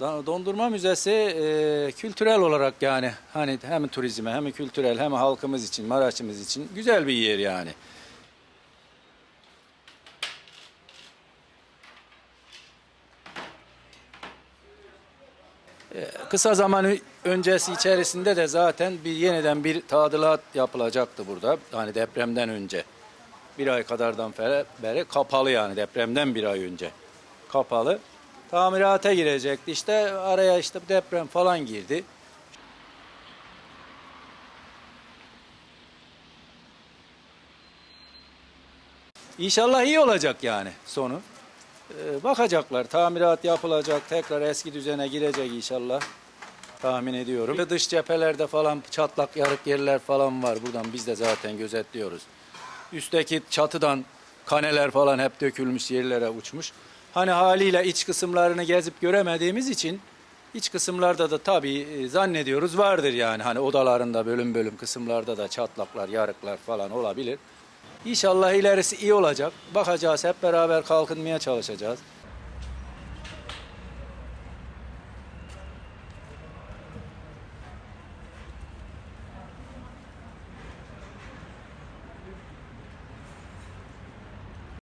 Dondurma Müzesi e, kültürel olarak yani hani hem turizme hem kültürel hem halkımız için Maraş'ımız için güzel bir yer yani. E, Kısa zaman öncesi içerisinde de zaten bir yeniden bir tadilat yapılacaktı burada. Hani depremden önce. Bir ay kadardan beri kapalı yani depremden bir ay önce. Kapalı. Tamirata girecekti. İşte araya işte deprem falan girdi. İnşallah iyi olacak yani sonu. Ee, bakacaklar. Tamirat yapılacak. Tekrar eski düzene girecek inşallah. Tahmin ediyorum. Dış cephelerde falan çatlak yarık yerler falan var. Buradan biz de zaten gözetliyoruz. Üstteki çatıdan kaneler falan hep dökülmüş yerlere uçmuş. Hani haliyle iç kısımlarını gezip göremediğimiz için iç kısımlarda da tabii e, zannediyoruz vardır yani. Hani odalarında bölüm bölüm kısımlarda da çatlaklar, yarıklar falan olabilir. İnşallah ilerisi iyi olacak. Bakacağız hep beraber kalkınmaya çalışacağız.